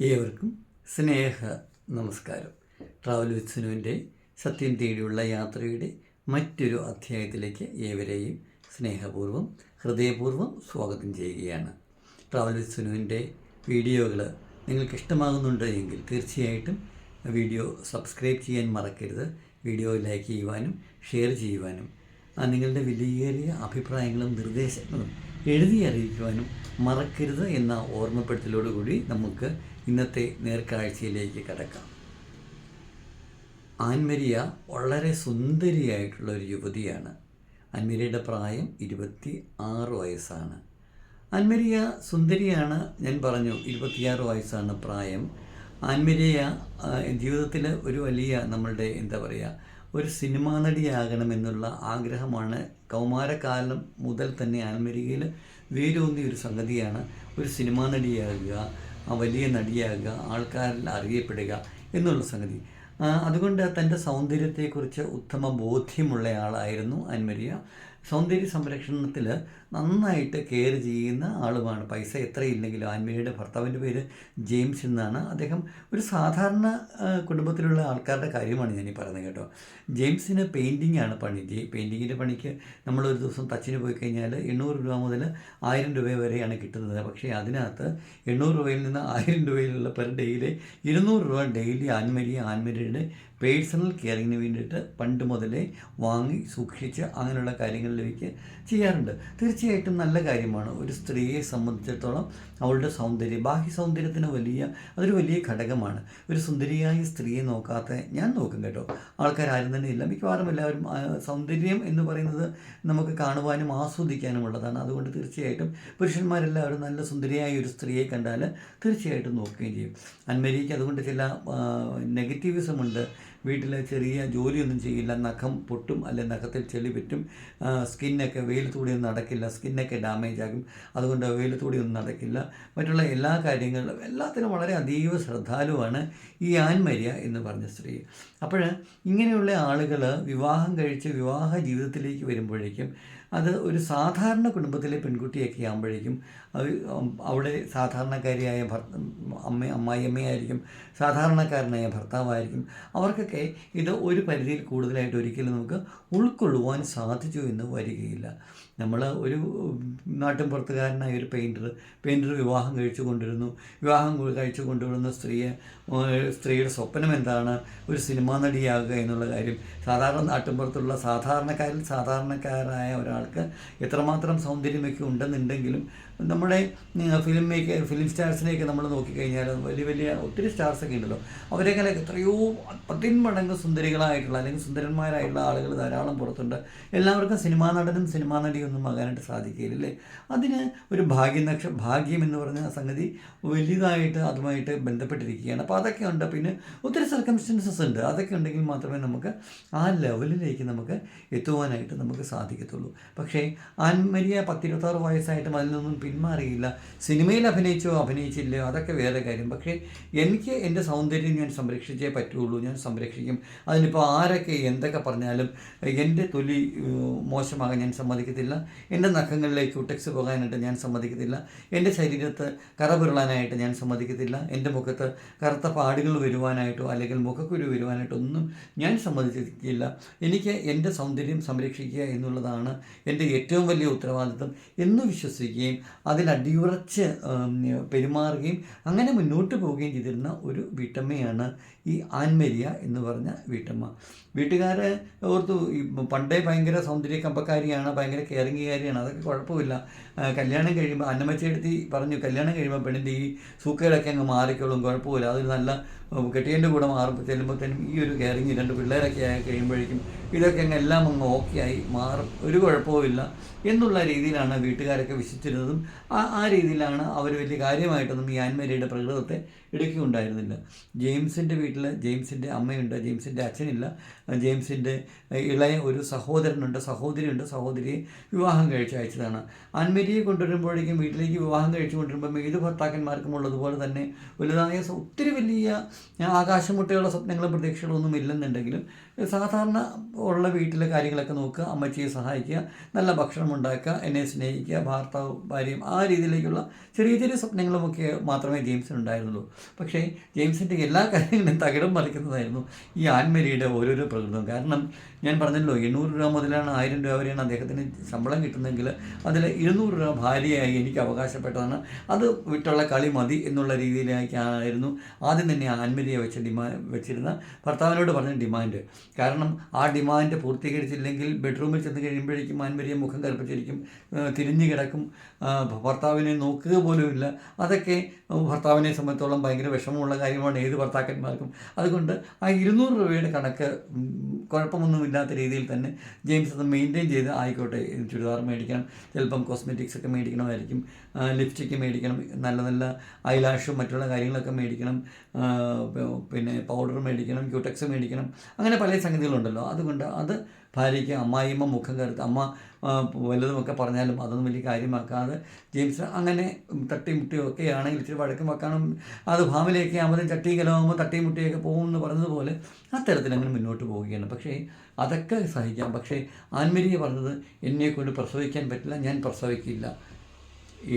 ഏവർക്കും സ്നേഹ നമസ്കാരം. Travel with സുനുവിന്റെ സത്യം തേടിയുള്ള യാത്രയുടെ മറ്റൊരു അധ്യായത്തിലേക്ക് ഏവരെയും സ്നേഹപൂർവം ഹൃദയപൂർവം സ്വാഗതം ചെയ്യുകയാണ്. ട്രാവൽ വിത്ത് സുനുവിന്റെ വീഡിയോകൾ നിങ്ങൾക്ക് ഇഷ്ടമാകുന്നുണ്ട് എങ്കിൽ തീർച്ചയായിട്ടും വീഡിയോ സബ്സ്ക്രൈബ് ചെയ്യാൻ മറക്കരുത്. വീഡിയോ ലൈക്ക് ചെയ്യുവാനും ഷെയർ ചെയ്യുവാനും നിങ്ങളുടെ വിലയേറിയ അഭിപ്രായങ്ങളും നിർദ്ദേശങ്ങളും എഴുതി അറിയിക്കുവാനും മറക്കരുത് എന്ന ഓർമ്മപ്പെടുത്തലോടുകൂടി നമുക്ക് ഇന്നത്തെ നേർക്കാഴ്ചയിലേക്ക് കടക്കാം. ആൻമരിയ വളരെ സുന്ദരിയായിട്ടുള്ള ഒരു യുവതിയാണ്. അൻമരിയുടെ പ്രായം ഇരുപത്തി ആറ് വയസ്സാണ്. അൻമരിയ സുന്ദരിയാണ് ഞാൻ പറഞ്ഞു ഇരുപത്തിയാറ് വയസ്സാണ് പ്രായം. ആൻമരിയ ജീവിതത്തിൽ ഒരു വലിയ നമ്മളുടെ എന്താ പറയുക ഒരു സിനിമാ നടിയാകണമെന്നുള്ള ആഗ്രഹമാണ്. കൗമാരകാലം മുതൽ തന്നെ ആൻമരികയിൽ വേരൂന്നിയ ഒരു സംഗതിയാണ് ഒരു സിനിമാ നടിയാകുക. ആ വലിയ നടിയാകുക ആൾക്കാരിൽ അറിയപ്പെടുക എന്നുള്ള സംഗതി. അതുകൊണ്ട് തന്റെ സൗന്ദര്യത്തെക്കുറിച്ച് ഉത്തമ ബോധ്യമുള്ള ആളായിരുന്നു അൻമരിയ സൗന്ദര്യ സംരക്ഷണത്തിൽ നന്നായിട്ട് കെയർ ചെയ്യുന്ന ആളുമാണ്. പൈസ എത്ര ഇല്ലെങ്കിലും ആൻമേരിയുടെ ഭർത്താവിന്റെ പേര് ജെയിംസ് എന്നാണ്. അദ്ദേഹം ഒരു സാധാരണ കുടുംബത്തിലുള്ള ആൾക്കാരുടെ കാര്യമാണ് ഞാൻ പറയുന്നത് കേട്ടോ. ജെയിംസിന് പെയിന്റിങ്ങാണ് പണി. പെയിന്റിങ്ങിന്റെ പണിക്ക് നമ്മളൊരു ദിവസം തച്ചിന് പോയി കഴിഞ്ഞാൽ എണ്ണൂറ് രൂപ മുതൽ ആയിരം രൂപ വരെയാണ് കിട്ടുന്നത്. പക്ഷേ അതിനകത്ത് എണ്ണൂറ് രൂപയിൽ നിന്ന് ആയിരം രൂപയിലുള്ള പെർ ഡേയിലെ ഇരുന്നൂറ് രൂപ ഡെയിലി ആൻമരി ആൻമരിയുടെ പേഴ്സണൽ കെയറിങ്ങിന് വേണ്ടിയിട്ട് പണ്ട് മുതലേ വാങ്ങി സൂക്ഷിച്ച് അങ്ങനെയുള്ള കാര്യങ്ങളിലേക്ക് ചെയ്യാറുണ്ട്. തീർച്ചയായിട്ടും നല്ല കാര്യമാണ്. ഒരു സ്ത്രീയെ സംബന്ധിച്ചിടത്തോളം അവളുടെ സൗന്ദര്യം ബാഹ്യ സൗന്ദര്യത്തിന് വലിയ അതൊരു വലിയ ഘടകമാണ്. ഒരു സുന്ദരിയായ സ്ത്രീയെ നോക്കാത്ത ഞാൻ നോക്കും കേട്ടോ. ആൾക്കാർ ആരും തന്നെ ഇല്ല. മിക്കവാറും എല്ലാവരും സൗന്ദര്യം എന്ന് പറയുന്നത് നമുക്ക് കാണുവാനും ആസ്വദിക്കാനും ഉള്ളതാണ്. അതുകൊണ്ട് തീർച്ചയായിട്ടും പുരുഷന്മാരെല്ലാവരും നല്ല സുന്ദരിയായ ഒരു സ്ത്രീയെ കണ്ടാൽ തീർച്ചയായിട്ടും നോക്കുകയും ചെയ്യും. അന്മരിക്ക് അതുകൊണ്ട് ചില നെഗറ്റീവിസം ഉണ്ട്. വീട്ടിൽ ചെറിയ ജോലിയൊന്നും ചെയ്യില്ല. നഖം പൊട്ടും അല്ലെ നഖത്തിൽ ചെളി പറ്റും. സ്കിന്നൊക്കെ വെയിലത്തൂടി ഒന്നും നടക്കില്ല. സ്കിന്നൊക്കെ ഡാമേജ് ആകും അതുകൊണ്ട് വെയിലത്തൂടി ഒന്നും നടക്കില്ല. മറ്റുള്ള എല്ലാ കാര്യങ്ങളിലും എല്ലാത്തിനും വളരെ അതീവ ശ്രദ്ധാലുവാണ് ഈ ആൻമരിയ എന്ന് പറഞ്ഞ സ്ത്രീ. അപ്പോൾ ഇങ്ങനെയുള്ള ആളുകൾ വിവാഹം കഴിച്ച് വിവാഹ ജീവിതത്തിലേക്ക് വരുമ്പോഴേക്കും അത് ഒരു സാധാരണ കുടുംബത്തിലെ പെൺകുട്ടിയൊക്കെ ആകുമ്പോഴേക്കും അവിടെ സാധാരണക്കാരിയായ ഭർ അമ്മ അമ്മായിയമ്മയായിരിക്കും സാധാരണക്കാരനായ ഭർത്താവായിരിക്കും. അവർക്കൊക്കെ ഇത് ഒരു പരിധിയിൽ കൂടുതലായിട്ട് ഒരിക്കലും നമുക്ക് ഉൾക്കൊള്ളുവാൻ സാധിച്ചു എന്ന് വരികയില്ല. നമ്മൾ ഒരു നാട്ടിൻ പുറത്തുകാരനായ ഒരു പെയിന്റർ പെയിന്റർ വിവാഹം കഴിച്ചു കൊണ്ടിരുന്നു. വിവാഹം കഴിച്ചു കൊണ്ടുവരുന്ന സ്ത്രീയെ സ്ത്രീയുടെ സ്വപ്നം എന്താണ്? ഒരു സിനിമാ നടിയാകുക എന്നുള്ള കാര്യം. സാധാരണ നാട്ടിൻ പുറത്തുള്ള സാധാരണക്കാരിൽ സാധാരണക്കാരായ ഒരാൾക്ക് എത്രമാത്രം സൗന്ദര്യമൊക്കെ ഉണ്ടെന്നുണ്ടെങ്കിലും നമ്മുടെ ഫിലിം മേക്ക് ഫിലിം സ്റ്റാർസിനെയൊക്കെ നമ്മൾ നോക്കിക്കഴിഞ്ഞാൽ വലിയ വലിയ ഒത്തിരി സ്റ്റാർസൊക്കെ ഉണ്ടല്ലോ. അവരെക്കാൾ എത്രയോ പതിന്മടങ്ങ് സുന്ദരികളായിട്ടുള്ള അല്ലെങ്കിൽ സുന്ദരന്മാരായിട്ടുള്ള ആളുകൾ ധാരാളം പുറത്തുണ്ട്. എല്ലാവർക്കും സിനിമാ നടനും സിനിമാ നടിയൊന്നും ആകാനായിട്ട് സാധിക്കുകയില്ല അല്ലേ? അതിന് ഒരു ഭാഗ്യനക്ഷ ഭാഗ്യം എന്ന് പറഞ്ഞ സംഗതി വലുതായിട്ട് അതുമായിട്ട് ബന്ധപ്പെട്ടിരിക്കുകയാണ്. അപ്പോൾ അതൊക്കെ ഉണ്ട്. പിന്നെ ഒത്തിരി സർക്കംസ്റ്റൻസസ് ഉണ്ട്. അതൊക്കെ ഉണ്ടെങ്കിൽ മാത്രമേ നമുക്ക് ആ ലെവലിലേക്ക് നമുക്ക് എത്തുവാനായിട്ട് നമുക്ക് സാധിക്കത്തുള്ളൂ. പക്ഷേ ആൻമരിയ പത്തിരുപത്താറ് വയസ്സായിട്ടും അതിൽ നിന്നും പിന്മാറിയില്ല. സിനിമയിൽ അഭിനയിച്ചോ അഭിനയിച്ചില്ലയോ അതൊക്കെ വേറെ കാര്യം. പക്ഷേ എനിക്ക് എന്റെ സൗന്ദര്യം ഞാൻ സംരക്ഷിച്ചേ പറ്റുള്ളൂ. ഞാൻ സംരക്ഷിക്കും. അതിനിപ്പോൾ ആരൊക്കെ എന്തൊക്കെ പറഞ്ഞാലും എന്റെ തൊലി മോശമാകാൻ ഞാൻ സമ്മതിക്കത്തില്ല. എന്റെ നഖങ്ങളിലേക്ക് കുട്ടക്സ് പോകാനായിട്ട് ഞാൻ സമ്മതിക്കത്തില്ല. എന്റെ ശരീരത്ത് കറ പുരളാനായിട്ട് ഞാൻ സമ്മതിക്കത്തില്ല. എന്റെ മുഖത്ത് കറുത്ത പാടുകൾ വരുവാനായിട്ടോ അല്ലെങ്കിൽ മുഖക്കുരു വരുവാനായിട്ടോ ഒന്നും ഞാൻ സമ്മതിച്ചിരിക്കില്ല എനിക്ക് എന്റെ സൗന്ദര്യം സംരക്ഷിക്കുക എന്നുള്ളതാണ് എന്റെ ഏറ്റവും വലിയ ഉത്തരവാദിത്വം എന്ന് വിശ്വസിക്കുകയും അതിൽ അടിയുറച്ച് പെരുമാറുകയും അങ്ങനെ മുന്നോട്ട് പോവുകയും ചെയ്തിരുന്ന ഒരു വീട്ടമ്മയാണ് ഈ ആൻമരിയ എന്ന് പറഞ്ഞ വീട്ടമ്മ. വീട്ടുകാരെ ഓർത്തു പണ്ടേ ഭയങ്കര സൗന്ദര്യ കമ്പക്കാരിയാണ് ഭയങ്കര കെയറിങ്ങുകാരിയാണ് അതൊക്കെ കുഴപ്പമില്ല. കല്യാണം കഴിയുമ്പോൾ അന്നമ്മച്ചെടുത്തി പറഞ്ഞു കല്യാണം കഴിയുമ്പോൾ പെണ്ണിന്റെ ഈ സൂക്കേടൊക്കെ അങ്ങ് മാറിക്കോളും. കുഴപ്പമില്ല. അതൊരു നല്ല കെട്ടിയന്റെ കൂടെ മാറുമ്പോൾ ചെല്ലുമ്പോഴത്തേനും ഈ ഒരു കെയറിങ് രണ്ട് പിള്ളേരൊക്കെ ആയി കഴിയുമ്പോഴേക്കും ഇതൊക്കെ അങ്ങ് എല്ലാം അങ്ങ് ഓക്കെ ആയി മാറും. ഒരു കുഴപ്പവുമില്ല എന്നുള്ള രീതിയിലാണ് വീട്ടുകാരൊക്കെ വിശ്വസിച്ചിരുന്നതും ആ ആ രീതിയിലാണ് അവർ വലിയ കാര്യമായിട്ടൊന്നും ഈ ആൻമേരിയുടെ പ്രകൃതത്തെ എടുക്കുകയുണ്ടായിരുന്നില്ല. ജെയിംസിന്റെ വീട്ടിൽ ജെയിംസിന്റെ അമ്മയുണ്ട് ജെയിംസിന്റെ അച്ഛനില്ല. ജെയിംസിന്റെ ഇളയ ഒരു സഹോദരനുണ്ട് സഹോദരിയുണ്ട് സഹോദരിയെ വിവാഹം കഴിച്ച് അയച്ചതാണ്. ആൻമേരിയെ കൊണ്ടുവരുമ്പോഴേക്കും വീട്ടിലേക്ക് വിവാഹം കഴിച്ചു കൊണ്ടുവരുമ്പോൾ ഏത് ഭർത്താക്കന്മാർക്കും ഉള്ളതുപോലെ തന്നെ വലുതായ ഒത്തിരി വലിയ ആകാശമുട്ടയുള്ള സ്വപ്നങ്ങളും പ്രതീക്ഷകളും ഒന്നും ഇല്ലെന്നുണ്ടെങ്കിലും സാധാരണ ഉള്ള വീട്ടിലെ കാര്യങ്ങളൊക്കെ നോക്കുക അമ്മച്ചിയെ സഹായിക്കുക നല്ല ഭക്ഷണം ഉണ്ടാക്കുക എന്നെ സ്നേഹിക്കുക ഭർത്താവ് ഭാര്യയും ആ രീതിയിലേക്കുള്ള ചെറിയ ചെറിയ സ്വപ്നങ്ങളുമൊക്കെ മാത്രമേ ജെയിംസിന് ഉണ്ടായിരുന്നുള്ളൂ പക്ഷേ ജെയിംസിന്റെ എല്ലാ കാര്യങ്ങളും തകിടം മറിക്കുന്നതായിരുന്നു ഈ ആൻമരിയുടെ ഓരോരോ പ്രകൃതം. കാരണം ഞാൻ പറഞ്ഞല്ലോ എണ്ണൂറ് രൂപ മുതലാണ് ആയിരം രൂപ വരെയാണ് അദ്ദേഹത്തിന് ശമ്പളം കിട്ടുന്നതെങ്കിൽ അതിൽ ഇരുന്നൂറ് രൂപ ഭാര്യയായി എനിക്ക് അവകാശപ്പെട്ടതാണ്. അത് വിട്ടുള്ള കളി മതി എന്നുള്ള രീതിയിലേക്കായിരുന്നു ആദ്യം തന്നെ ആൻമരിയെ വെച്ച ഡിമാ വെച്ചിരുന്ന ഭർത്താവിനോട് പറഞ്ഞ ഡിമാൻഡ്. കാരണം ആ ഡിമാൻഡ് പൂർത്തീകരിച്ചില്ലെങ്കിൽ ബെഡ്റൂമിൽ ചെന്ന് കഴിയുമ്പോഴേക്കും ആൻമരിയെ മുഖം കൽപ്പിച്ചിരിക്കും തിരിഞ്ഞു കിടക്കും. ഭർത്താവിനെ നോക്കുക പോലുമില്ല. അതൊക്കെ ഭർത്താവിനെ സംബന്ധിച്ചോളം ഭയങ്കര വിഷമമുള്ള കാര്യമാണ് ഏത് ഭർത്താക്കന്മാർക്കും. അതുകൊണ്ട് ആ ഇരുന്നൂറ് രൂപയുടെ കണക്ക് കുഴപ്പമൊന്നുമില്ലാത്ത രീതിയിൽ തന്നെ ജെയിംസ് അത് മെയിന്റെയിൻ ചെയ്ത് ആയിക്കോട്ടെ ചുരിദാർ മേടിക്കണം ചിലപ്പം കോസ്മെറ്റിക്സ് ഒക്കെ മേടിക്കണമായിരിക്കും ലിപ്സ്റ്റിക്ക് മേടിക്കണം നല്ല നല്ല ഐലാഷും മറ്റുള്ള കാര്യങ്ങളൊക്കെ മേടിക്കണം പിന്നെ പൗഡർ മേടിക്കണം ക്യൂടെക്സ് മേടിക്കണം അങ്ങനെ പല സംഗതികളുണ്ടല്ലോ. അതുകൊണ്ട് അത് ഭാര്യയ്ക്ക് അമ്മായിയമ്മ മുഖം കരുത്ത് അമ്മ വലുതുമൊക്കെ പറഞ്ഞാലും അതൊന്നും വലിയ കാര്യമാക്കാതെ ജെയിംസ് അങ്ങനെ തട്ടിയും മുട്ടിയും ഒക്കെ ആണെങ്കിൽ ഇച്ചിരി വഴക്കും വെക്കാനും അത് ഫാമിലിയൊക്കെ ആകുമ്പോൾ ചട്ടിയും കലമാകുമ്പോൾ തട്ടിയും മുട്ടിയൊക്കെ പോകും എന്ന് പറഞ്ഞതുപോലെ അത്തരത്തിൽ അങ്ങനെ മുന്നോട്ട് പോവുകയാണ്. പക്ഷേ അതൊക്കെ സഹിക്കാം. പക്ഷേ ആൻമരിയെ പറഞ്ഞത് എന്നെ കൊണ്ട് പ്രസവിക്കാൻ പറ്റില്ല ഞാൻ പ്രസവിക്കില്ല.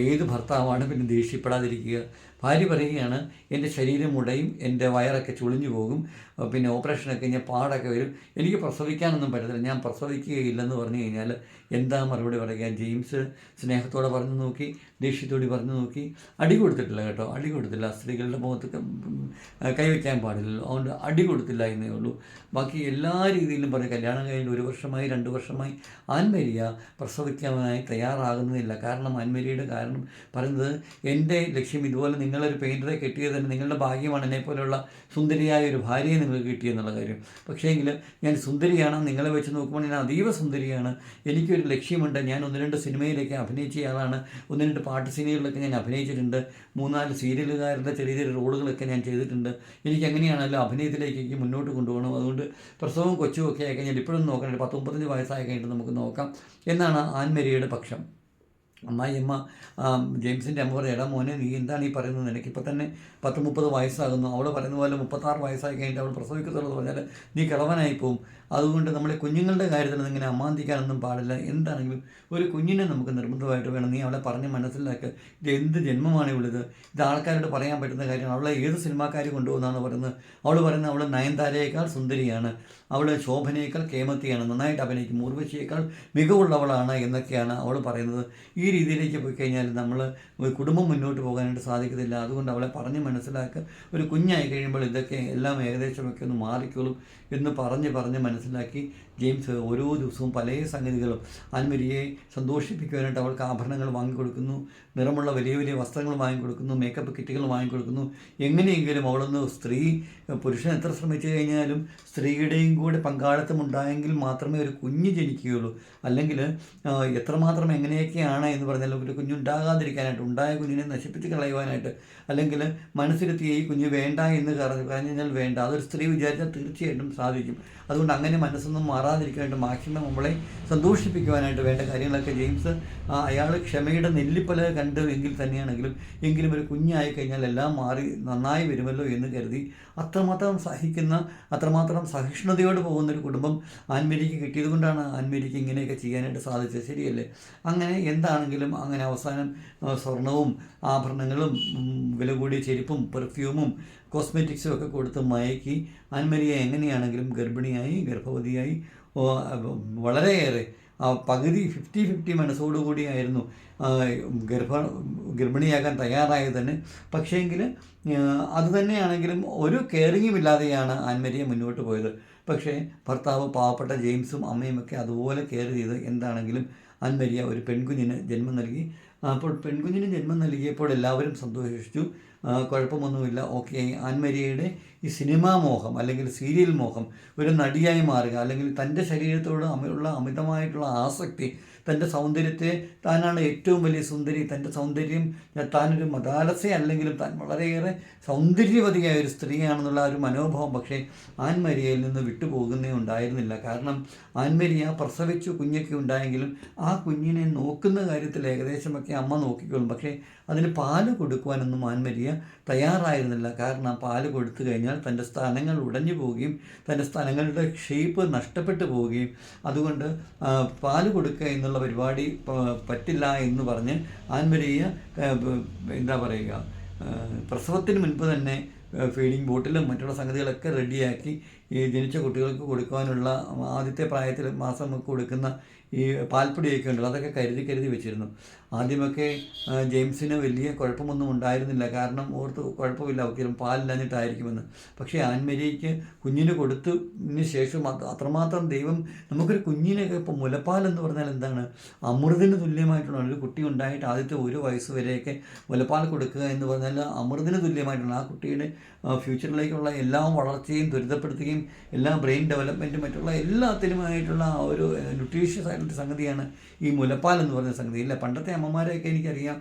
ഏത് ഭർത്താവാണ് പിന്നെ ദേഷ്യപ്പെടാതിരിക്കുക? ഭാര്യ പറയുകയാണ് എന്റെ ശരീരം മുടയും എന്റെ വയറൊക്കെ ചുളിഞ്ഞു പോകും പിന്നെ ഓപ്പറേഷനൊക്കെ കഴിഞ്ഞാൽ പാടൊക്കെ വരും. എനിക്ക് പ്രസവിക്കാനൊന്നും പറ്റത്തില്ല. ഞാൻ പ്രസവിക്കുകയില്ലെന്ന് പറഞ്ഞു കഴിഞ്ഞാൽ എന്താ മറുപടി പറയുക ജെയിംസ് സ്നേഹത്തോടെ പറഞ്ഞു നോക്കി ദേഷ്യത്തോടെ പറഞ്ഞു നോക്കി. അടി കൊടുത്തിട്ടില്ല കേട്ടോ അടി കൊടുത്തില്ല. സ്ത്രീകളുടെ മുഖത്ത് കൈവയ്ക്കാൻ പാടില്ലല്ലോ. അതുകൊണ്ട് അടി കൊടുത്തില്ല എന്നേ ഉള്ളൂ. ബാക്കി എല്ലാ രീതിയിലും പറഞ്ഞു കല്യാണം കഴിഞ്ഞ് ഒരു വർഷമായി രണ്ട് വർഷമായി ആൻമരിയ പ്രസവിക്കാനായി തയ്യാറാകുന്നില്ല കാരണം ആൻമരിയുടെ കാരണം പറയുന്നത് എന്റെ ലക്ഷ്യം ഇതുപോലെ നിങ്ങളൊരു പെയിന്ററെ കിട്ടിയത് തന്നെ നിങ്ങളുടെ ഭാഗ്യമാണ് എന്നെ പോലെയുള്ള സുന്ദരിയായ ഒരു ഭാര്യയെ നിങ്ങൾക്ക് കിട്ടിയെന്നുള്ള കാര്യം. പക്ഷേ എങ്കിൽ ഞാൻ സുന്ദരിയാണ് നിങ്ങളെ വെച്ച് നോക്കുമ്പോൾ ഞാൻ അതീവ സുന്ദരിയാണ്. എനിക്കൊരു ലക്ഷ്യമുണ്ട്. ഞാൻ ഒന്ന് രണ്ട് സിനിമയിലേക്ക് അഭിനയിച്ച ആളാണ്. ഒന്ന് രണ്ട് പാട്ട് സിനിമകളിലൊക്കെ ഞാൻ അഭിനയിച്ചിട്ടുണ്ട്. മൂന്നാൽ സീരിയലുകാരുടെ ചെറിയ ചെറിയ റോളുകളൊക്കെ ഞാൻ ചെയ്തിട്ടുണ്ട്. എനിക്ക് എങ്ങനെയാണല്ലോ അഭിനയത്തിലേക്ക് മുന്നോട്ട് കൊണ്ടുപോകണം. അതുകൊണ്ട് പ്രസവവും കൊച്ചുമൊക്കെ ആയി കഴിഞ്ഞാൽ ഇപ്പോഴും നോക്കണം പത്തൊമ്പത്തഞ്ച് വയസ്സായി കഴിഞ്ഞിട്ട് നമുക്ക് നോക്കാം. എന്നാണ് ആൻമരിയുടെ പക്ഷം. അമ്മായിയമ്മ ജെയിംസിന്റെ അമ്മ പറയും എടാ മോനെ നീ എന്താണ് ഈ പറയുന്നത്? നിനക്കിപ്പോൾ തന്നെ പത്ത് മുപ്പത് വയസ്സാകുന്നു. അവൾ പറയുന്ന പോലെ മുപ്പത്താറ് വയസ്സായി കഴിഞ്ഞിട്ട് അവൾ പ്രസവിക്കത്തുള്ളൂ പറഞ്ഞാൽ നീ കിളവനായി പോവും. അതുകൊണ്ട് നമ്മളെ കുഞ്ഞുങ്ങളുടെ കാര്യത്തിൽ ഇങ്ങനെ അമാന്തിക്കാനൊന്നും പാടില്ല. എന്താണെങ്കിലും ഒരു കുഞ്ഞിനെ നമുക്ക് നിർബന്ധമായിട്ട് വേണം. നീ അവളെ പറഞ്ഞ് മനസ്സിലാക്കുക ഇത് എന്ത് ജന്മമാണ് ഉള്ളത് ഇത് ആൾക്കാരോട് പറയാൻ പറ്റുന്ന കാര്യമാണ്. അവളെ ഏത് സിനിമാക്കാർ കൊണ്ടുപോകുന്നതാണ് പറയുന്നത്? അവൾ പറയുന്നത് അവൾ നയൻതാരയേക്കാൾ സുന്ദരിയാണ്. അവൾ ശോഭനയേക്കാൾ കേമത്തിയാണ്. നന്നായിട്ട് അഭിനയിക്കും. ഊർവശിയേക്കാൾ മികവുള്ളവളാണ് എന്നൊക്കെയാണ് അവൾ പറയുന്നത്. ഈ രീതിയിലേക്ക് പോയി കഴിഞ്ഞാൽ നമ്മൾ കുടുംബം മുന്നോട്ട് പോകാനായിട്ട് സാധിക്കത്തില്ല. അതുകൊണ്ട് അവളെ പറഞ്ഞ് മനസ്സിലാക്കുക ഒരു കുഞ്ഞായി കഴിയുമ്പോൾ ഇതൊക്കെ എല്ലാം ഏകദേശമൊക്കെ ഒന്ന് മാറിക്കോളും എന്ന് പറഞ്ഞ് പറഞ്ഞ് മനസ്സിലാക്കി ജെയിംസ് ഓരോ ദിവസവും പല സംഗതികളും ആൻമരിയെ സന്തോഷിപ്പിക്കുവാനായിട്ട് അവൾക്ക് ആഭരണങ്ങൾ വാങ്ങിക്കൊടുക്കുന്നു നിറമുള്ള വലിയ വലിയ വസ്ത്രങ്ങൾ വാങ്ങിക്കൊടുക്കുന്നു മേക്കപ്പ് കിറ്റുകൾ വാങ്ങിക്കൊടുക്കുന്നു. എങ്ങനെയെങ്കിലും അവളൊന്ന് സ്ത്രീ പുരുഷൻ എത്ര ശ്രമിച്ചു കഴിഞ്ഞാലും സ്ത്രീയുടെയും കൂടെ പങ്കാളിത്തം ഉണ്ടായെങ്കിൽ മാത്രമേ ഒരു കുഞ്ഞ് ജനിക്കുകയുള്ളൂ. അല്ലെങ്കിൽ എത്രമാത്രം എങ്ങനെയൊക്കെയാണ് എന്ന് പറഞ്ഞാലും ഒരു കുഞ്ഞുണ്ടാകാതിരിക്കാനായിട്ട് ഉണ്ടായ കുഞ്ഞിനെ നശിപ്പിച്ച് കളയുവാനായിട്ട്. അല്ലെങ്കിൽ മനസ്സിലെത്തിയ ഈ കുഞ്ഞ് വേണ്ട എന്ന് പറഞ്ഞു കഴിഞ്ഞാൽ വേണ്ട. അതൊരു സ്ത്രീ വിചാരിച്ചാൽ തീർച്ചയായിട്ടും സാധിക്കും. അതുകൊണ്ട് അങ്ങനെ മനസ്സൊന്നും മാറാതിരിക്കാനായിട്ട് മാക്സിമം നമ്മളെ സന്തോഷിപ്പിക്കുവാനായിട്ട് വേണ്ട കാര്യങ്ങളൊക്കെ ജെയിംസ് അയാൾ ക്ഷമയുടെ നെല്ലിപ്പല കണ്ട് എങ്കിൽ തന്നെയാണെങ്കിലും എങ്കിലും ഒരു കുഞ്ഞായി കഴിഞ്ഞാൽ എല്ലാം മാറി നന്നായി വരുമല്ലോ എന്ന് കരുതി അത്രമാത്രം സഹിക്കുന്ന അത്രമാത്രം സഹിഷ്ണുതയോട് പോകുന്ന ഒരു കുടുംബം ആൻമേരിക്ക് കിട്ടിയത് കൊണ്ടാണ് ആൻമേരിക്ക് ഇങ്ങനെയൊക്കെ ചെയ്യാനായിട്ട് സാധിച്ചത്. ശരിയല്ലേ? അങ്ങനെ എന്താണെങ്കിലും അങ്ങനെ അവസാനം സ്വർണവും ആഭരണങ്ങളും വില കൂടിയ ചെരുപ്പും പെർഫ്യൂമും കോസ്മെറ്റിക്സും ഒക്കെ കൊടുത്ത് മയക്കി ആൻമരിയെ എങ്ങനെയാണെങ്കിലും ഗർഭിണിയായി ഗർഭവതിയായി വളരെയേറെ. പകുതി ഫിഫ്റ്റി ഫിഫ്റ്റി മനസ്സോടുകൂടിയായിരുന്നു ഗർഭ ഗർഭിണിയാകാൻ തയ്യാറായത് തന്നെ പക്ഷേങ്കിൽ അത് തന്നെയാണെങ്കിലും ഒരു കെയറിങ്ങും ഇല്ലാതെയാണ് ആൻമരിയെ മുന്നോട്ട് പോയത്. പക്ഷേ ഭർത്താവ് പാവപ്പെട്ട ജെയിംസും അമ്മയും ഒക്കെ അതുപോലെ കെയർ ചെയ്ത് എന്താണെങ്കിലും ആൻമരിയ ഒരു പെൺകുഞ്ഞിന് ജന്മം നൽകി. അപ്പോൾ പെൺകുഞ്ഞിന് ജന്മം നൽകിയപ്പോൾ എല്ലാവരും സന്തോഷിച്ചു. കുഴപ്പമൊന്നുമില്ല. ഓക്കെ ആൻമരിയയുടെ ഈ സിനിമാ മോഹം അല്ലെങ്കിൽ സീരിയൽ മോഹം ഒരു നടിയായി മാറുക അല്ലെങ്കിൽ തന്റെ ശരീരത്തോട് അമിയുള്ള അമിതമായിട്ടുള്ള ആസക്തി തന്റെ സൗന്ദര്യത്തെ താനാണ് ഏറ്റവും വലിയ സുന്ദരി തന്റെ സൗന്ദര്യം താനൊരു മതാലസ അല്ലെങ്കിലും താൻ വളരെയേറെ സൗന്ദര്യവതിയായ ഒരു സ്ത്രീയാണെന്നുള്ള ഒരു മനോഭാവം പക്ഷേ ആൻമരിയയിൽ നിന്ന് വിട്ടുപോകുന്നേ ഉണ്ടായിരുന്നില്ല. കാരണം ആൻമരിയ പ്രസവിച്ചു കുഞ്ഞൊക്കെ ഉണ്ടായെങ്കിലും ആ കുഞ്ഞിനെ നോക്കുന്ന കാര്യത്തിൽ ഏകദേശമൊക്കെ അമ്മ നോക്കിക്കോളും. പക്ഷേ അതിന് പാൽ കൊടുക്കുവാനൊന്നും ആൻമരിയ തയ്യാറായിരുന്നില്ല. കാരണം ആ പാൽ കൊടുത്തു കഴിഞ്ഞാൽ തന്റെ സ്ഥാനങ്ങൾ ഉടഞ്ഞു പോവുകയും തന്റെ സ്ഥാനങ്ങളുടെ ഷേപ്പ് നഷ്ടപ്പെട്ടു പോവുകയും അതുകൊണ്ട് പാൽ കൊടുക്കുക എന്നുള്ള പരിപാടി പറ്റില്ല എന്ന് പറഞ്ഞ് ആൻമരിയ എന്താ പറയുക പ്രസവത്തിന് മുൻപ് തന്നെ ഫീഡിങ് ബോട്ടിലും മറ്റുള്ള സംഗതികളൊക്കെ റെഡിയാക്കി ഈ ജനിച്ച കുട്ടികൾക്ക് കൊടുക്കുവാനുള്ള ആദ്യത്തെ പ്രായത്തിൽ മാസം കൊടുക്കുന്ന ഈ പാൽപ്പൊടിയൊക്കെ ഉണ്ടല്ലോ അതൊക്കെ കരുതി കരുതി വെച്ചിരുന്നു. ആദ്യമൊക്കെ ജെയിംസിന് വലിയ കുഴപ്പമൊന്നും ഉണ്ടായിരുന്നില്ല. കാരണം ഓർത്ത് കുഴപ്പമില്ല ഒരിക്കലും പാലില്ലാഞ്ഞിട്ടായിരിക്കുമെന്ന്. പക്ഷേ ആൻമരിക്ക് കുഞ്ഞിന് കൊടുത്തതിന് ശേഷം അത് അത്രമാത്രം ദൈവം നമുക്കൊരു കുഞ്ഞിനൊക്കെ ഇപ്പോൾ മുലപ്പാൽ എന്ന് പറഞ്ഞാൽ എന്താണ്? അമൃതിന് തുല്യമായിട്ടുള്ള ഒരു കുട്ടി ഉണ്ടായിട്ട് ആദ്യത്തെ ഒരു വയസ്സ് വരെയൊക്കെ മുലപ്പാൽ കൊടുക്കുക എന്ന് പറഞ്ഞാൽ അമൃതിന് തുല്യമായിട്ടുള്ള ആ കുട്ടിയുടെ ഫ്യൂച്ചറിലേക്കുള്ള എല്ലാ വളർച്ചയും ത്വരിതപ്പെടുത്തുകയും എല്ലാ ബ്രെയിൻ ഡെവലപ്മെന്റും മറ്റുള്ള എല്ലാത്തിലുമായിട്ടുള്ള ആ ഒരു ന്യൂട്രീഷ്യസ് ആയിട്ടുള്ള സംഗതിയാണ് ഈ മുലപ്പാൽ എന്ന് പറയുന്ന സംഗതി. ഇല്ല പണ്ടത്തെ അമ്മമാരെയൊക്കെ എനിക്കറിയാം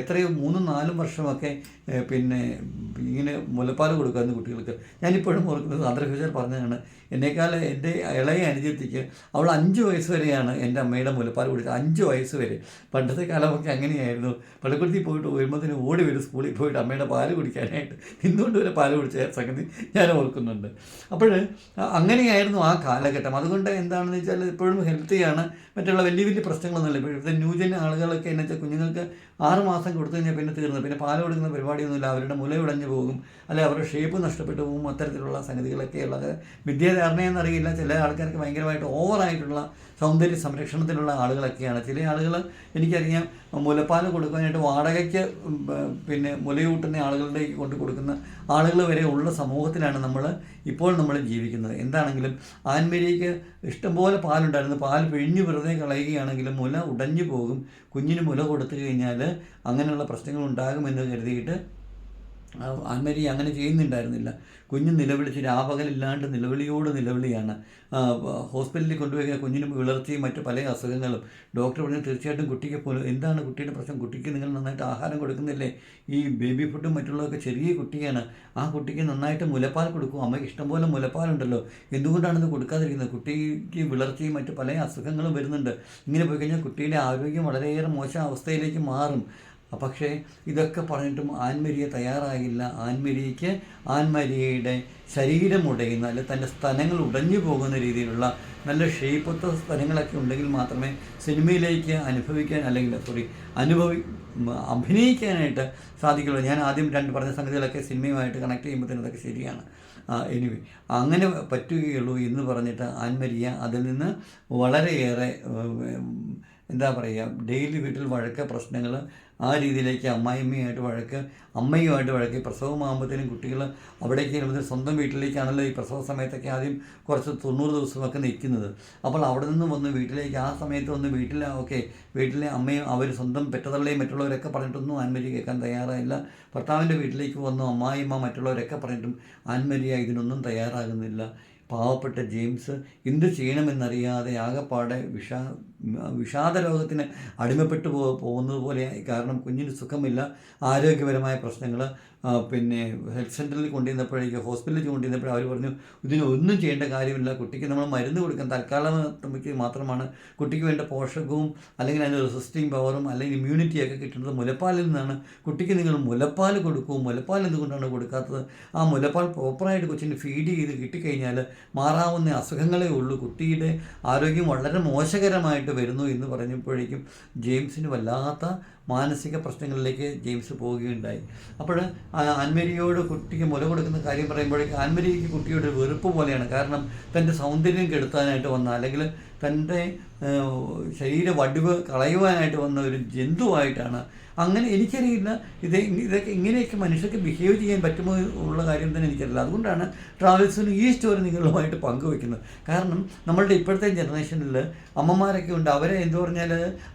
എത്രയോ മൂന്നും നാലും വർഷമൊക്കെ പിന്നെ ഇങ്ങനെ മുലപ്പാൽ കൊടുക്കാമെന്ന് കുട്ടികൾക്ക്. ഞാനിപ്പോഴും ഓർക്കുന്നത് ആന്ധ്ര പറഞ്ഞതാണ് എന്നേക്കാൾ എന്റെ ഇളയ അനുജത്തിക്ക് അവൾ അഞ്ച് വയസ്സ് വരെയാണ് എന്റെ അമ്മയുടെ മുലപ്പാൽ കുടിച്ചത് അഞ്ച് വയസ്സ് വരെ. പണ്ടത്തെ കാലമൊക്കെ അങ്ങനെയായിരുന്നു. പള്ളിക്കുടത്തിൽ പോയിട്ട് വരുമ്പോഴത്തേന് ഓടി വരും സ്കൂളിൽ പോയിട്ട് അമ്മയുടെ പാൽ കുടിക്കാനായിട്ട്. നിന്നുകൊണ്ട് വരെ പാൽ കുടിച്ച സംഗതി ഞാൻ ഓർക്കുന്നുണ്ട്. അപ്പോൾ അങ്ങനെയായിരുന്നു ആ കാലഘട്ടം. അതുകൊണ്ട് എന്താണെന്ന് വെച്ചാൽ ഇപ്പോഴും ഹെൽത്തിയാണ് മറ്റുള്ള വലിയ വലിയ പ്രശ്നങ്ങളൊന്നുമില്ല. ഇപ്പോഴത്തെ ന്യൂജൻ ആളുകളൊക്കെ എന്നുവെച്ചാൽ കുഞ്ഞുങ്ങൾക്ക് ആറ് മാസം കൊടുത്തു കഴിഞ്ഞാൽ പിന്നെ തീർന്നു. പിന്നെ പാൽ കൊടുക്കുന്ന പരിപാടിയൊന്നുമില്ല. അവരുടെ മുല ഉടഞ്ഞു പോകും. അല്ലെ അവരുടെ ഷേപ്പ് നഷ്ടപ്പെട്ടു പോകും. അത്തരത്തിലുള്ള സംഗതികളൊക്കെ ഉള്ളത് വിദ്യാധാരണയെന്നറിയില്ല ചില ആൾക്കാർക്ക് ഭയങ്കരമായിട്ട് ഓവറായിട്ടുള്ള സൗന്ദര്യ സംരക്ഷണത്തിലുള്ള ആളുകളൊക്കെയാണ്. ചില ആളുകൾ എനിക്കറിയാം മുലപ്പാൽ കൊടുക്കാനായിട്ട് വാടകയ്ക്ക് പിന്നെ മുലയൂട്ടുന്ന ആളുകളുടെ കൊണ്ട് കൊടുക്കുന്ന ആളുകൾ വരെ ഉള്ള സമൂഹത്തിലാണ് നമ്മൾ ഇപ്പോൾ നമ്മൾ ജീവിക്കുന്നത്. എന്താണെങ്കിലും ആൻമരിക്ക് ഇഷ്ടംപോലെ പാലുണ്ടായിരുന്നു. പാൽ പിഴിഞ്ഞു വെറുതെ കളയുകയാണെങ്കിലും മുല ഉടഞ്ഞു പോകും. കുഞ്ഞിന് മുല കൊടുത്തു കഴിഞ്ഞാൽ അങ്ങനെയുള്ള പ്രശ്നങ്ങൾ ഉണ്ടാകുമെന്ന് കരുതിയിട്ട് ആൻമരി അങ്ങനെ ചെയ്യുന്നുണ്ടായിരുന്നില്ല. കുഞ്ഞ് നിലവിളിച്ച് രാപകലില്ലാണ്ട് നിലവിളിയോട് നിലവിളിയാണ്. ഹോസ്പിറ്റലിൽ കൊണ്ടുപോയി കുഞ്ഞിന് വിളർച്ചയും മറ്റ് പല അസുഖങ്ങളും. ഡോക്ടർ പറഞ്ഞു തീർച്ചയായിട്ടും കുട്ടിക്ക് എന്താണ് കുട്ടിയുടെ പ്രശ്നം? കുട്ടിക്ക് നിങ്ങൾ നന്നായിട്ട് ആഹാരം കൊടുക്കുന്നില്ലേ? ഈ ബേബി ഫുഡും മറ്റുള്ളതൊക്കെ ചെറിയ കുട്ടിയാണ്. ആ കുട്ടിക്ക് നന്നായിട്ട് മുലപ്പാൽ കൊടുക്കും. അമ്മയ്ക്ക് ഇഷ്ടംപോലെ മുലപ്പാലുണ്ടല്ലോ. എന്തുകൊണ്ടാണ് ഇത് കൊടുക്കാതിരിക്കുന്നത്? കുട്ടിക്ക് വിളർച്ചയും മറ്റ് പല അസുഖങ്ങളും വരുന്നുണ്ട്. ഇങ്ങനെ പോയി കഴിഞ്ഞാൽ കുട്ടിയുടെ ആരോഗ്യം വളരെയേറെ മോശം അവസ്ഥയിലേക്ക് മാറും. പക്ഷേ ഇതൊക്കെ പറഞ്ഞിട്ടും ആൻമരിയ തയ്യാറായില്ല. ആൻമരിയയ്ക്ക് ആൻമരിയയുടെ ശരീരം ഉടയുന്ന അല്ലെ തന്റെ സ്ഥലങ്ങൾ ഉടഞ്ഞു പോകുന്ന രീതിയിലുള്ള നല്ല ഷേപ്പത്തെ സ്ഥലങ്ങളൊക്കെ ഉണ്ടെങ്കിൽ മാത്രമേ സിനിമയിലേക്ക് അനുഭവിക്കാൻ അല്ലെങ്കിൽ സോറി അനുഭവി അഭിനയിക്കാനായിട്ട് സാധിക്കുള്ളൂ. ഞാൻ ആദ്യം രണ്ട് പറഞ്ഞ സംഗതികളൊക്കെ സിനിമയുമായിട്ട് കണക്ട് ചെയ്യുമ്പോൾ അതൊക്കെ ശരിയാണ്. എനിവേ അങ്ങനെ പറ്റുകയുള്ളൂ എന്ന് പറഞ്ഞിട്ട് ആൻമരിയ അതിൽ നിന്ന് വളരെയേറെ എന്താ പറയുക ഡെയിലി വീട്ടിൽ വഴക്ക് പ്രശ്നങ്ങൾ ആ രീതിയിലേക്ക് അമ്മായിമ്മയുമായിട്ട് വഴക്ക് അമ്മയുമായിട്ട് വഴക്ക് പ്രസവമാകുമ്പോഴത്തേനും കുട്ടികൾ അവിടേക്ക് ചെല്ലുമ്പോൾ സ്വന്തം വീട്ടിലേക്കാണല്ലോ ഈ പ്രസവ സമയത്തൊക്കെ ആദ്യം കുറച്ച് തൊണ്ണൂറ് ദിവസമൊക്കെ നിൽക്കുന്നത്. അപ്പോൾ അവിടെ നിന്ന് വന്ന് വീട്ടിലേക്ക് ആ സമയത്ത് വന്ന് വീട്ടിലെ ഓക്കെ വീട്ടിലെ അമ്മയും അവർ സ്വന്തം പെറ്റതള്ളയും മറ്റുള്ളവരൊക്കെ പറഞ്ഞിട്ടൊന്നും ആൻമരി കേൾക്കാൻ തയ്യാറായില്ല. ഭർത്താവിന്റെ വീട്ടിലേക്ക് വന്നു അമ്മായിമ്മ മറ്റുള്ളവരൊക്കെ പറഞ്ഞിട്ടും ആൻമരിയ ഇതിനൊന്നും തയ്യാറാകുന്നില്ല. പാവപ്പെട്ട ജെയിംസ് എന്ത് ചെയ്യണമെന്നറിയാതെ ആകെപ്പാടെ വിഷാ വിഷാദ രോഗത്തിന് അടിമപ്പെട്ടു പോ പോകുന്നത് പോലെയായി. കാരണം കുഞ്ഞിന് സുഖമില്ല ആരോഗ്യപരമായ പ്രശ്നങ്ങൾ പിന്നെ ഹെൽത്ത് സെന്ററിൽ കൊണ്ടുവന്നപ്പോഴേക്ക് ഹോസ്പിറ്റലിൽ കൊണ്ടുവന്നപ്പോൾ അവർ പറഞ്ഞു ഇതിനൊന്നും ചെയ്യേണ്ട കാര്യമില്ല. കുട്ടിക്ക് നമ്മൾ മരുന്ന് കൊടുക്കാൻ തൽക്കാലത്തേക്ക് മാത്രമാണ്. കുട്ടിക്ക് വേണ്ട പോഷകവും അല്ലെങ്കിൽ അതിന്റെ റെസിസ്റ്റിംഗ് പവറും അല്ലെങ്കിൽ ഇമ്മ്യൂണിറ്റിയൊക്കെ കിട്ടുന്നത് മുലപ്പാലിൽ നിന്നാണ്. കുട്ടിക്ക് നിങ്ങൾ മുലപ്പാൽ കൊടുക്കും. മുലപ്പാൽ എന്തുകൊണ്ടാണ് കൊടുക്കാത്തത്? ആ മുലപ്പാൽ പ്രോപ്പറായിട്ട് കൊച്ചിന് ഫീഡ് ചെയ്ത് കിട്ടിക്കഴിഞ്ഞാൽ മാറാവുന്ന അസുഖങ്ങളേ ഉള്ളൂ. കുട്ടിയുടെ ആരോഗ്യം വളരെ മോശകരമായിട്ട് വരുന്നു എന്ന് പറഞ്ഞപ്പോഴേക്കും ജെയിംസിന് വല്ലാത്ത മാനസിക പ്രശ്നങ്ങളിലേക്ക് ജെയിംസ് പോവുകയുണ്ടായി. അപ്പോൾ ആൻമരിയോട് കുട്ടിക്ക് മുല കൊടുക്കുന്ന കാര്യം പറയുമ്പോഴേക്കും ആൻമരിക്ക് കുട്ടിയോട് വെറുപ്പ് പോലെയാണ്. കാരണം തന്റെ സൗന്ദര്യം കെടുത്താനായിട്ട് വന്ന അല്ലെങ്കിൽ തന്റെ ശരീര വടിവ് കളയുവാനായിട്ട് വന്ന ഒരു ജന്തുവായിട്ടാണ്. അങ്ങനെ എനിക്കറിയില്ല ഇത് ഇതൊക്കെ ഇങ്ങനെയൊക്കെ മനുഷ്യർക്ക് ബിഹേവ് ചെയ്യാൻ പറ്റുമോ ഉള്ള കാര്യം തന്നെ എനിക്കറിയില്ല. അതുകൊണ്ടാണ് ട്രാവൽസിന് ഈ സ്റ്റോറി നിങ്ങളുമായിട്ട് പങ്കുവെക്കുന്നത്. കാരണം നമ്മളുടെ ഇപ്പോഴത്തെ ജനറേഷനിൽ അമ്മമാരൊക്കെ ഉണ്ട്. അവരെ എന്തു പറഞ്ഞാൽ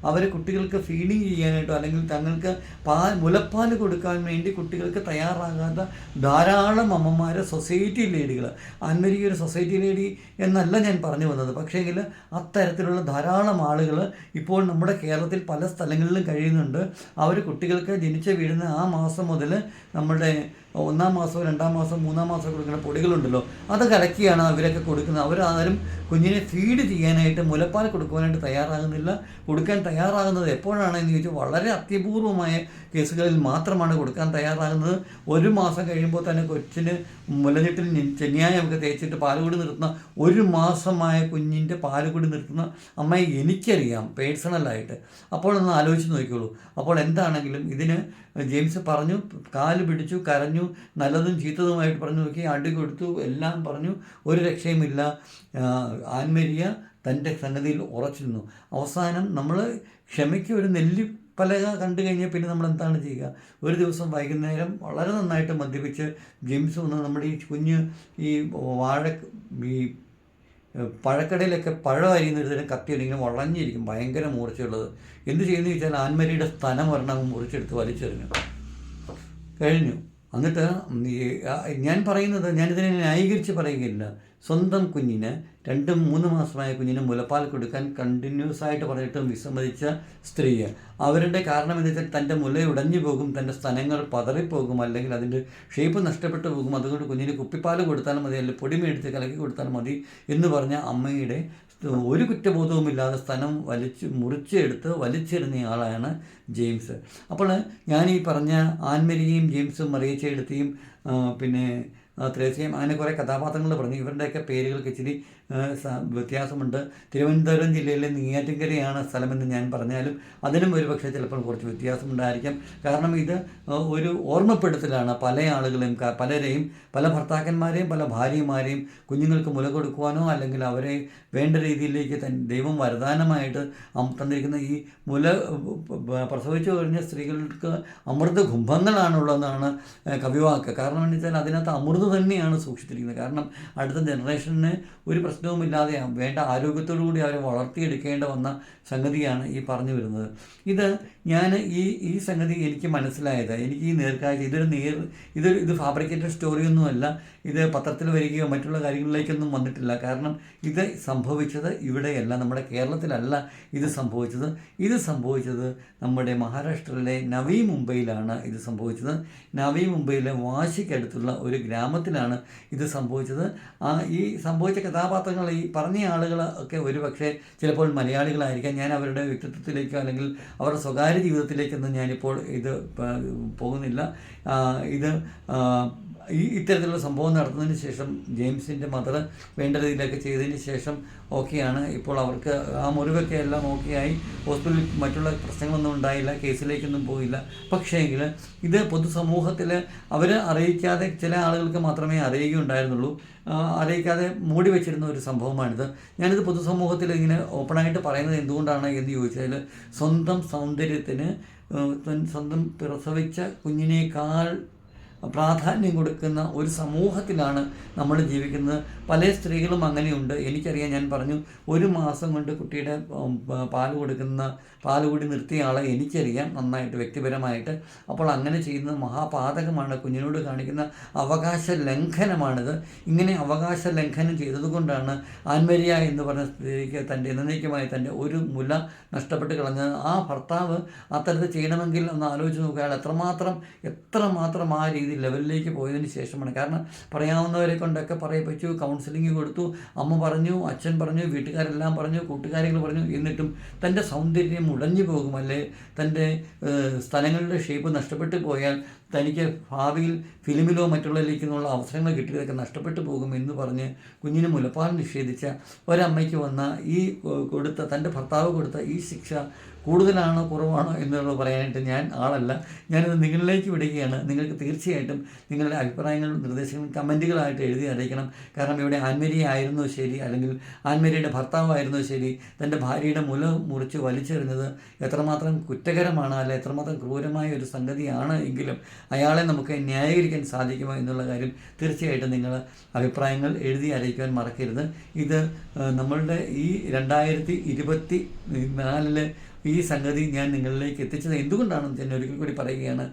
അവരെ കുട്ടികൾക്ക് ഫീഡിങ് ചെയ്യാനായിട്ടോ അല്ലെങ്കിൽ തങ്ങൾക്ക് പാൽ മുലപ്പാൽ കൊടുക്കാൻ വേണ്ടി കുട്ടികൾക്ക് തയ്യാറാകാത്ത ധാരാളം അമ്മമാർ സൊസൈറ്റി ലേഡികൾ ആൻമരിക ഒരു സൊസൈറ്റി ലേഡി എന്നല്ല ഞാൻ പറഞ്ഞു വന്നത്. പക്ഷേങ്കിൽ അത്തരത്തിലുള്ള ധാരാളം ആളുകൾ ഇപ്പോൾ നമ്മുടെ കേരളത്തിൽ പല സ്ഥലങ്ങളിലും കഴിയുന്നുണ്ട്. അവർ കുട്ടികൾക്ക് ജനിച്ച് വീഴുന്ന ആ മാസം മുതൽ നമ്മുടെ ഒന്നാം മാസവും രണ്ടാം മാസം മൂന്നാം മാസം കൊടുക്കുന്ന പൊടികളുണ്ടല്ലോ അത് കലക്കിയാണ് അവരൊക്കെ കൊടുക്കുന്നത്. അവരാരും കുഞ്ഞിനെ ഫീഡ് ചെയ്യാനായിട്ട് മുലപ്പാൽ കൊടുക്കുവാനായിട്ട് തയ്യാറാകുന്നില്ല. കൊടുക്കാൻ തയ്യാറാകുന്നത് എപ്പോഴാണ് എന്ന് ചോദിച്ചാൽ വളരെ അത്യപൂർവമായ കേസുകളിൽ മാത്രമാണ് കൊടുക്കാൻ തയ്യാറാകുന്നത്. ഒരു മാസം കഴിയുമ്പോൾ തന്നെ കൊച്ചിന് മുലഞ്ഞിട്ടിൽ ചെന്നിയായമൊക്കെ തേച്ചിട്ട് പാലുകൂടി നിർത്തുന്ന ഒരു മാസമായ കുഞ്ഞിന്റെ പാലുകൂടി നിർത്തുന്ന അമ്മയെ എനിക്കറിയാം പേഴ്സണലായിട്ട്. അപ്പോൾ ഒന്ന് ആലോചിച്ച് നോക്കിക്കോളൂ. അപ്പോൾ എന്താണെങ്കിലും ഇതിന് ജെയിംസ് പറഞ്ഞു കാൽ പിടിച്ചു കരഞ്ഞു നല്ലതും ചീത്തതുമായിട്ട് പറഞ്ഞു നോക്കി അടി കൊടുത്തു എല്ലാം പറഞ്ഞു. ഒരു രക്ഷയുമില്ല. ആൻമരിയ തന്റെ സംഗതിയിൽ ഉറച്ചിരുന്നു. അവസാനം നമ്മൾ ക്ഷമയ്ക്ക് ഒരു നെല്ലി കണ്ടു കഴിഞ്ഞാൽ പിന്നെ നമ്മൾ എന്താണ് ചെയ്യുക? ഒരു ദിവസം വൈകുന്നേരം വളരെ നന്നായിട്ട് മദ്യപിച്ച് ജെയിംസ് വന്ന് നമ്മുടെ ഈ കുഞ്ഞ് ഈ വാഴ ഈ പഴക്കടയിലൊക്കെ പഴം അരിയുന്നൊരു കത്തി അല്ലെങ്കിൽ വളഞ്ഞിരിക്കും ഭയങ്കര മൂർച്ചയുള്ളത്. എന്ത് ചെയ്യുന്നു വെച്ചാൽ ആൻമരിയുടെ സ്ഥലം ഒരെണ്ണം മുറിച്ചെടുത്ത് വലിച്ചെറിഞ്ഞു. കഴിഞ്ഞു. എന്നിട്ട് ഞാൻ പറയുന്നത് ഞാനിതിനെ ന്യായീകരിച്ച് പറയുകയില്ല. സ്വന്തം കുഞ്ഞിന് രണ്ടും മൂന്ന് മാസമായ കുഞ്ഞിന് മുലപ്പാൽ കൊടുക്കാൻ കണ്ടിന്യൂസ് ആയിട്ട് പറഞ്ഞിട്ടും വിസമ്മതിച്ച സ്ത്രീ അവരുടെ കാരണം എന്ന് വെച്ചാൽ തന്റെ മുല ഉടഞ്ഞു പോകും തന്റെ സ്ഥലങ്ങൾ പതറിപ്പോകും അല്ലെങ്കിൽ അതിന്റെ ഷേപ്പ് നഷ്ടപ്പെട്ടു പോകും. അതുകൊണ്ട് കുഞ്ഞിന് കുപ്പിപ്പാൽ കൊടുത്താലും മതി അല്ലെങ്കിൽ പൊടി മേടിച്ച് കലക്കി കൊടുത്താലും മതി എന്ന് പറഞ്ഞ അമ്മയുടെ ഒരു കുറ്റബോധവുമില്ലാതെ സ്ഥലം വലിച്ച് മുറിച്ചെടുത്ത് വലിച്ചെറിഞ്ഞ ആളാണ് ജെയിംസ്. അപ്പോൾ ഞാൻ ഈ പറഞ്ഞ ആൻമരിയെയും ജെയിംസും മറിയച്ചെടുത്തിയും പിന്നെ ആ, ത്രേസ്യയും അങ്ങനെ കുറേ കഥാപാത്രങ്ങൾ പറഞ്ഞു. ഇവരുടെയൊക്കെ പേരുകൾക്ക് ഇച്ചിരി വ്യത്യാസമുണ്ട്. തിരുവനന്തപുരം ജില്ലയിലെ നെയ്യാറ്റിൻകരയാണ് സ്ഥലമെന്ന് ഞാൻ പറഞ്ഞാലും അതിനും ഒരു പക്ഷേ ചിലപ്പോൾ കുറച്ച് വ്യത്യാസമുണ്ടായിരിക്കാം. കാരണം ഇത് ഒരു ഓർമ്മപ്പെടുത്തലാണ് പല ആളുകളെയും പലരെയും പല ഭർത്താക്കന്മാരെയും പല ഭാര്യമാരെയും കുഞ്ഞുങ്ങൾക്ക് മുല കൊടുക്കുവാനോ അല്ലെങ്കിൽ അവരെ വേണ്ട രീതിയിലേക്ക് തൻ ദൈവം വരദാനമായിട്ട് തന്നിരിക്കുന്ന ഈ മുല പ്രസവിച്ചു കഴിഞ്ഞ സ്ത്രീകൾക്ക് അമൃത കുംഭങ്ങളാണുള്ളതെന്നാണ് കവിവാക്ക്. കാരണം എന്ന് വെച്ചാൽ അതിനകത്ത് അമൃത് തന്നെയാണ് സൂക്ഷിച്ചിരിക്കുന്നത്. കാരണം അടുത്ത ജനറേഷന് ഒരു പ്രശ്നവുമില്ലാതെ വേണ്ട ആരോഗ്യത്തോടു കൂടി അവരെ വളർത്തിയെടുക്കേണ്ട വന്ന സംഗതിയാണ് ഈ പറഞ്ഞു വരുന്നത്. ഇത് ഞാൻ ഈ ഈ സംഗതി എനിക്ക് മനസ്സിലായത്. എനിക്ക് ഈ നേർക്കാഴ്ച ഇതൊരു നേർ ഇതൊരു ഇത് ഫാബ്രിക്കേറ്റഡ് സ്റ്റോറിയൊന്നുമല്ല ഇത് പത്രത്തിൽ വരികയോ മറ്റുള്ള കാര്യങ്ങളിലേക്കൊന്നും വന്നിട്ടില്ല. കാരണം ഇത് സംഭവിച്ചത് ഇവിടെയല്ല. നമ്മുടെ കേരളത്തിലല്ല ഇത് സംഭവിച്ചത്. ഇത് സംഭവിച്ചത് നമ്മുടെ മഹാരാഷ്ട്രയിലെ നവി മുംബൈയിലാണ് ഇത് സംഭവിച്ചത്. നവി മുംബൈയിലെ വാശിക്കടുത്തുള്ള ഒരു ഗ്രാമത്തിലാണ് ഇത് സംഭവിച്ചത്. ആ ഈ സംഭവിച്ച കഥാപാത്രങ്ങൾ ഈ പറഞ്ഞ ആളുകൾ ഒക്കെ ഒരുപക്ഷെ ചിലപ്പോൾ മലയാളികളായിരിക്കാം. ഞാൻ അവരുടെ വ്യക്തിത്വത്തിലേക്കോ അല്ലെങ്കിൽ അവരുടെ സ്വകാര്യ ജീവിതത്തിലേക്കൊന്നും ഞാനിപ്പോൾ ഇത് പോകുന്നില്ല. ഇത് ഈ ഇത്തരത്തിലുള്ള സംഭവം നടന്നതിന് ശേഷം ജെയിംസിന്റെ മദർ വേണ്ട രീതിയിലൊക്കെ ചെയ്തതിന് ശേഷം ഓക്കെയാണ്. ഇപ്പോൾ അവർക്ക് ആ മുറിവൊക്കെ എല്ലാം ഓക്കെയായി ഹോസ്പിറ്റലിൽ മറ്റുള്ള പ്രശ്നങ്ങളൊന്നും ഉണ്ടായില്ല കേസിലേക്കൊന്നും പോയില്ല. പക്ഷേങ്കിൽ ഇത് പൊതുസമൂഹത്തിൽ അവർ അറിയിക്കാതെ ചില ആളുകൾക്ക് മാത്രമേ അറിയുകയുണ്ടായിരുന്നുള്ളൂ. അറിയിക്കാതെ മൂടി വെച്ചിരുന്ന ഒരു സംഭവമാണിത്. ഞാനിത് പൊതുസമൂഹത്തിൽ ഇങ്ങനെ ഓപ്പണായിട്ട് പറയുന്നത് എന്തുകൊണ്ടാണ് എന്ന് ചോദിച്ചാൽ സ്വന്തം സൗന്ദര്യത്തിന് സ്വന്തം പ്രസവിച്ച കുഞ്ഞിനേക്കാൾ പ്രാധാന്യം കൊടുക്കുന്ന ഒരു സമൂഹത്തിലാണ് നമ്മൾ ജീവിക്കുന്നത്. പല സ്ത്രീകളും അങ്ങനെയുണ്ട്. എനിക്കറിയാം ഞാൻ പറഞ്ഞു ഒരു മാസം കൊണ്ട് കുട്ടിയുടെ പാൽ കൊടുക്കുന്ന പാൽ കൂടി നിർത്തിയ ആളെ എനിക്കറിയാം നന്നായിട്ട് വ്യക്തിപരമായിട്ട്. അപ്പോൾ അങ്ങനെ ചെയ്യുന്ന മഹാപാതകമാണ്. കുഞ്ഞിനോട് കാണിക്കുന്ന അവകാശ ലംഘനമാണിത് ഇങ്ങനെ അവകാശ ലംഘനം ചെയ്തതുകൊണ്ടാണ് ആൻമരിയ എന്ന് പറഞ്ഞ സ്ത്രീക്ക് തന്റെ എന്നേക്കുമായി തന്റെ ഒരു മുല നഷ്ടപ്പെട്ട് കളഞ്ഞത്. ആ ഭർത്താവ് അത്തരത്തിൽ ചെയ്യണമെങ്കിൽ ഒന്ന് ആലോചിച്ച് നോക്കുക എത്രമാത്രം എത്രമാത്രം ആ രീതി ലെവലിലേക്ക് പോയതിന് ശേഷമാണ്. കാരണം പറയാവുന്നവരെ കൊണ്ടൊക്കെ പറയിപ്പിച്ചു കൗൺസിലിംഗ് കൊടുത്തു അമ്മ പറഞ്ഞു അച്ഛൻ പറഞ്ഞു വീട്ടുകാരെല്ലാം പറഞ്ഞു കൂട്ടുകാരികൾ പറഞ്ഞു. എന്നിട്ടും തന്റെ സൗന്ദര്യം ഉടഞ്ഞു പോകും അല്ലെ തന്റെ സ്ഥലങ്ങളുടെ ഷേപ്പ് നഷ്ടപ്പെട്ടു പോയാൽ തനിക്ക് ഭാവിയിൽ ഫിലിമിലോ മറ്റുള്ളതിലേക്ക് നിന്നുള്ള അവസരങ്ങൾ കിട്ടിയതൊക്കെ നഷ്ടപ്പെട്ടു പോകും എന്ന് പറഞ്ഞ് കുഞ്ഞിന് മുലപ്പാൽ നിഷേധിച്ച ഒരമ്മയ്ക്ക് വന്ന ഈ കൊടുത്ത തന്റെ ഭർത്താവ് കൊടുത്ത ഈ ശിക്ഷ കൂടുതലാണോ കുറവാണോ എന്നുള്ളത് പറയാനായിട്ട് ഞാൻ ആളല്ല. ഞാനിത് നിങ്ങളിലേക്ക് വിടുകയാണ്. നിങ്ങൾക്ക് തീർച്ചയായിട്ടും നിങ്ങളുടെ അഭിപ്രായങ്ങളും നിർദ്ദേശങ്ങളും കമന്റുകളായിട്ട് എഴുതി അറിയിക്കണം. കാരണം ഇവിടെ ആൻമരി ആയിരുന്നു ശരി അല്ലെങ്കിൽ ആൻമരിയുടെ ഭർത്താവായിരുന്നു ശരി. തന്റെ ഭാര്യയുടെ മുല മുറിച്ച് വലിച്ചെറിഞ്ഞത് എത്രമാത്രം കുറ്റകരമാണ് അല്ലെ എത്രമാത്രം ക്രൂരമായ ഒരു സംഗതിയാണ് എങ്കിലും അയാളെ നമുക്ക് ന്യായീകരിക്കാൻ സാധിക്കുമോ എന്നുള്ള കാര്യം തീർച്ചയായിട്ടും നിങ്ങൾ അഭിപ്രായങ്ങൾ എഴുതി അറിയിക്കാൻ മറക്കരുത്. ഇത് നമ്മളുടെ ഈ രണ്ടായിരത്തി ഇരുപത്തി ഈ സംഗതി ഞാൻ നിങ്ങളിലേക്ക് എത്തിച്ചത് എന്തുകൊണ്ടാണെന്ന് ഞാൻ ഒരിക്കൽ കൂടി പറയുകയാണ്.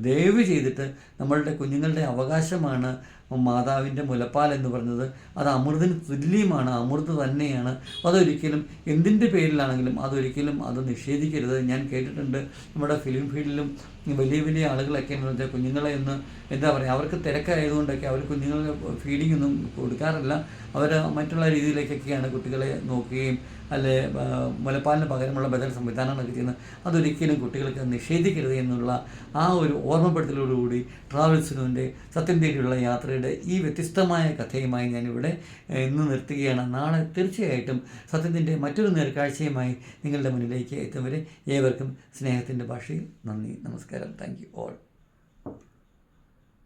ദയവ് ചെയ്തിട്ട് നമ്മളുടെ കുഞ്ഞുങ്ങളുടെ അവകാശമാണ് മാതാവിന്റെ മുലപ്പാൽ എന്ന് പറഞ്ഞത് അത് അമൃതിന് തുല്യമാണ് അമൃത് തന്നെയാണ്. അതൊരിക്കലും എന്തിന്റെ പേരിലാണെങ്കിലും അതൊരിക്കലും അത് നിഷേധിക്കരുത്. ഞാൻ കേട്ടിട്ടുണ്ട് നമ്മുടെ ഫിലിം ഫീൽഡിലും വലിയ വലിയ ആളുകളൊക്കെ എന്ന് കുഞ്ഞുങ്ങളെ ഒന്ന് എന്താ പറയുക അവർക്ക് തിരക്കായതുകൊണ്ടൊക്കെ അവർ കുഞ്ഞുങ്ങളെ ഫീഡിംഗ് ഒന്നും കൊടുക്കാറില്ല. അവർ മറ്റുള്ള രീതിയിലേക്കൊക്കെയാണ് കുട്ടികളെ നോക്കുകയും അല്ലെ മുലപ്പാലിന് പകരമുള്ള ബദൽ സംവിധാനങ്ങളൊക്കെ ചെയ്യുന്ന അതൊരിക്കലും കുട്ടികൾക്ക് നിഷേധിക്കരുത് എന്നുള്ള ആ ഒരു ഓർമ്മപ്പെടുത്തലോടുകൂടി ട്രാവൽസിനുവിന്റെ സത്യം തേടിയുള്ള യാത്രയുടെ ഈ വ്യത്യസ്തമായ കഥയുമായി ഞാനിവിടെ ഇന്ന് നിർത്തുകയാണ്. നാളെ തീർച്ചയായിട്ടും സത്യത്തിന്റെ മറ്റൊരു നേർക്കാഴ്ചയുമായി നിങ്ങളുടെ മുന്നിലേക്ക് എത്തും വരെ ഏവർക്കും സ്നേഹത്തിന്റെ ഭാഷയിൽ നന്ദി നമസ്കാരം. Thank you all.